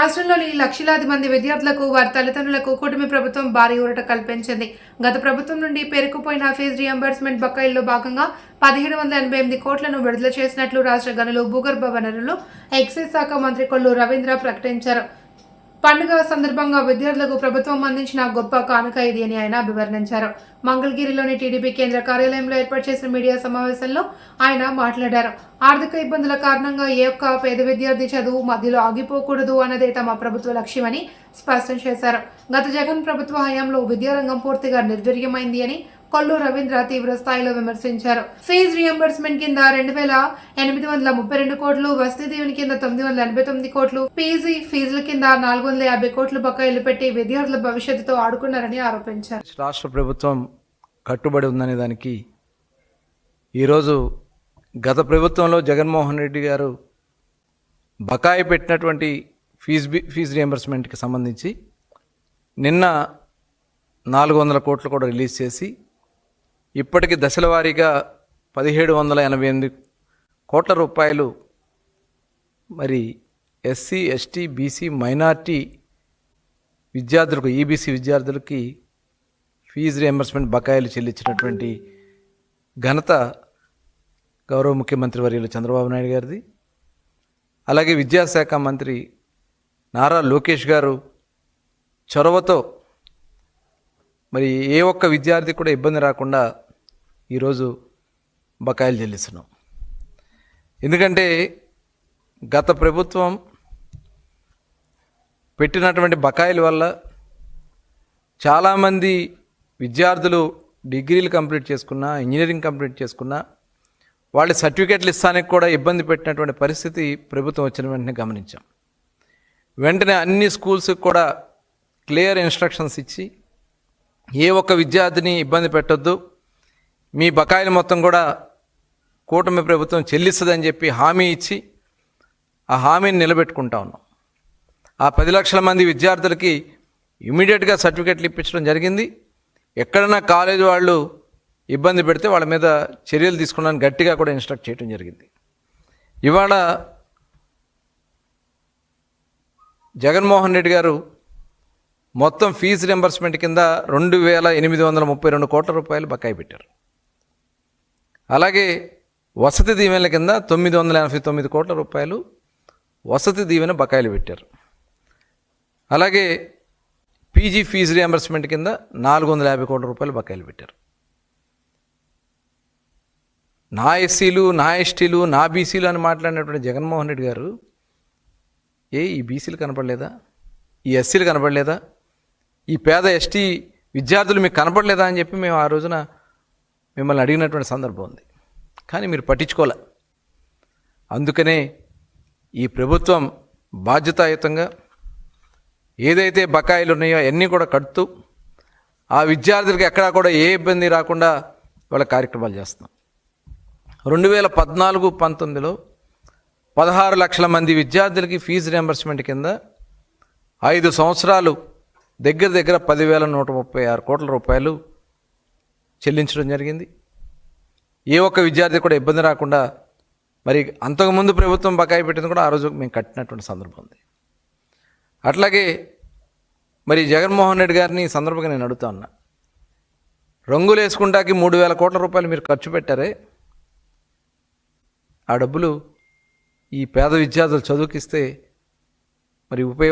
రాష్ట్రంలోని లక్షలాది మంది విద్యార్థులకు వారి తల్లిదండ్రులకు కూటమి ప్రభుత్వం భారీ ఊరట కల్పించింది. గత ప్రభుత్వం నుండి పేరుకుపోయిన ఫీజు రియంబర్స్మెంట్ బకాయిల్లో భాగంగా పదిహేడు వందల ఎనభై ఎనిమిది కోట్లను విడుదల చేసినట్లు రాష్ట్ర గనులు భూగర్భ వనరులు ఎక్సైజ్ శాఖ మంత్రి కొల్లు రవీంద్ర ప్రకటించారు. పండుగ సందర్భంగా విద్యార్థులకు ప్రభుత్వం అందించిన గొప్ప కానుక ఇది అని ఆయన అభివర్ణించారు. మంగళగిరిలోని టీడీపీ కేంద్ర కార్యాలయంలో ఏర్పాటు చేసిన మీడియా సమావేశంలో ఆయన మాట్లాడారు. ఆర్థిక ఇబ్బందుల కారణంగా ఏ ఒక్క పేద విద్యార్థి చదువు మధ్యలో ఆగిపోకూడదు అన్నదే తమ ప్రభుత్వ లక్ష్యమని స్పష్టం చేశారు. గత జగన్ ప్రభుత్వ హయాంలో విద్యారంగం పూర్తిగా నిర్వీర్యమైంది అని కొల్లు రవీంద్ర తీవ్ర స్థాయిలో విమర్శించారు. ఫీజు రియంబర్స్మెంట్ కింద రెండు వేల ఎనిమిది వందల ముప్పై రెండు కోట్లు వసతి దీవెని కింద తొమ్మిది వందల ఎనభై తొమ్మిది కోట్లు పీజీ ఫీజుల కింద నాలుగు వందల యాభై కోట్లు బకాయిలు పెట్టి విద్యార్థుల భవిష్యత్తుతో ఆడుకున్నారని ఆరోపించారు. రాష్ట్ర ప్రభుత్వం కట్టుబడి ఉందనే దానికి ఈరోజు గత ప్రభుత్వంలో జగన్మోహన్ రెడ్డి గారు బకాయి పెట్టినటువంటి ఫీజు ఫీజు రియంబర్స్మెంట్కి సంబంధించి నిన్న నాలుగు వందల కోట్లు కూడా రిలీజ్ చేసి ఇప్పటికి దశల వారీగా పదిహేడు వందల ఎనభై ఎనిమిది కోట్ల రూపాయలు. మరి ఎస్సీ ఎస్టీ బీసీ మైనార్టీ విద్యార్థులకు ఈబీసీ విద్యార్థులకి ఫీజు రియంబర్స్మెంట్ బకాయిలు చెల్లించినటువంటి ఘనత గౌరవ ముఖ్యమంత్రి వర్యులు చంద్రబాబు నాయుడు గారిది. అలాగే విద్యాశాఖ మంత్రి నారా లోకేష్ గారు చొరవతో మరి ఏ ఒక్క విద్యార్థి కూడా ఇబ్బంది రాకుండా ఈరోజు బకాయిలు చెల్లిస్తున్నాం. ఎందుకంటే గత ప్రభుత్వం పెట్టినటువంటి బకాయిల వల్ల చాలామంది విద్యార్థులు డిగ్రీలు కంప్లీట్ చేసుకున్నా ఇంజనీరింగ్ కంప్లీట్ చేసుకున్నా వాళ్ళ సర్టిఫికేట్లు ఇస్తానికి కూడా ఇబ్బంది పెట్టినటువంటి పరిస్థితి ప్రభుత్వం వచ్చిన వెంటనే గమనించాం. వెంటనే అన్ని స్కూల్స్కి కూడా క్లియర్ ఇన్స్ట్రక్షన్స్ ఇచ్చి ఏ ఒక్క విద్యార్థిని ఇబ్బంది పెట్టొద్దు. మీ బకాయిలు మొత్తం కూడా కూటమి ప్రభుత్వం చెల్లిస్తుందని చెప్పి హామీ ఇచ్చి ఆ హామీని నిలబెట్టుకుంటా ఉన్నాం. ఆ పది లక్షల మంది విద్యార్థులకి ఇమీడియట్గా సర్టిఫికెట్లు ఇప్పించడం జరిగింది. ఎక్కడన్నా కాలేజ్ వాళ్ళు ఇబ్బంది పెడితే వాళ్ళ మీద చర్యలు తీసుకోవడానికి గట్టిగా కూడా ఇన్స్ట్రక్ట్ చేయడం జరిగింది. ఇవాళ జగన్మోహన్ రెడ్డి గారు మొత్తం ఫీజు రింబర్స్మెంట్ కింద రెండు వేల ఎనిమిది వందల ముప్పై రెండు కోట్ల రూపాయలు బకాయి పెట్టారు. అలాగే వసతి దీవెనల కింద తొమ్మిది వందల ఎనభై తొమ్మిది కోట్ల రూపాయలు వసతి దీవెన బకాయిలు పెట్టారు. అలాగే పీజీ ఫీజు రియంబర్స్మెంట్ కింద నాలుగు వందల యాభై కోట్ల రూపాయలు బకాయిలు పెట్టారు. నా ఎస్సీలు నా ఎస్టీలు నా బీసీలు అని మాట్లాడినటువంటి జగన్మోహన్ రెడ్డి గారు ఏ ఈ బీసీలు కనపడలేదా? ఈ ఎస్సీలు కనపడలేదా? ఈ పేద ఎస్టీ విద్యార్థులు మీకు కనపడలేదా అని చెప్పి మేము ఆ రోజున మిమ్మల్ని అడిగినటువంటి సందర్భం ఉంది. కానీ మీరు పట్టించుకోలే. అందుకనే ఈ ప్రభుత్వం బాధ్యతాయుతంగా ఏదైతే బకాయిలు ఉన్నాయో అన్నీ కూడా కడుతూ ఆ విద్యార్థులకు ఎక్కడా కూడా ఏ ఇబ్బంది రాకుండా వాళ్ళ కార్యక్రమాలు చేస్తున్నాం. రెండు వేల పద్నాలుగు పంతొమ్మిదిలో పదహారు లక్షల మంది విద్యార్థులకి ఫీజు రియంబర్స్మెంట్ కింద ఐదు సంవత్సరాలు దగ్గర దగ్గర పదివేల నూట ముప్పై ఆరు కోట్ల రూపాయలు చెల్లించడం జరిగింది. ఏ ఒక్క విద్యార్థి కూడా ఇబ్బంది రాకుండా మరి అంతకుముందు ప్రభుత్వం బకాయి పెట్టింది కూడా ఆ రోజు మేము కట్టినటువంటి సందర్భం ఉంది. అట్లాగే మరి జగన్మోహన్ రెడ్డి గారిని ఈ సందర్భంగా నేను అడుగుతా ఉన్నా. రంగులు వేసుకుంటాకి మూడు వేల కోట్ల రూపాయలు మీరు ఖర్చు పెట్టారే. ఆ డబ్బులు ఈ పేద విద్యార్థులు చదువుకిస్తే మరి ఉపయోగ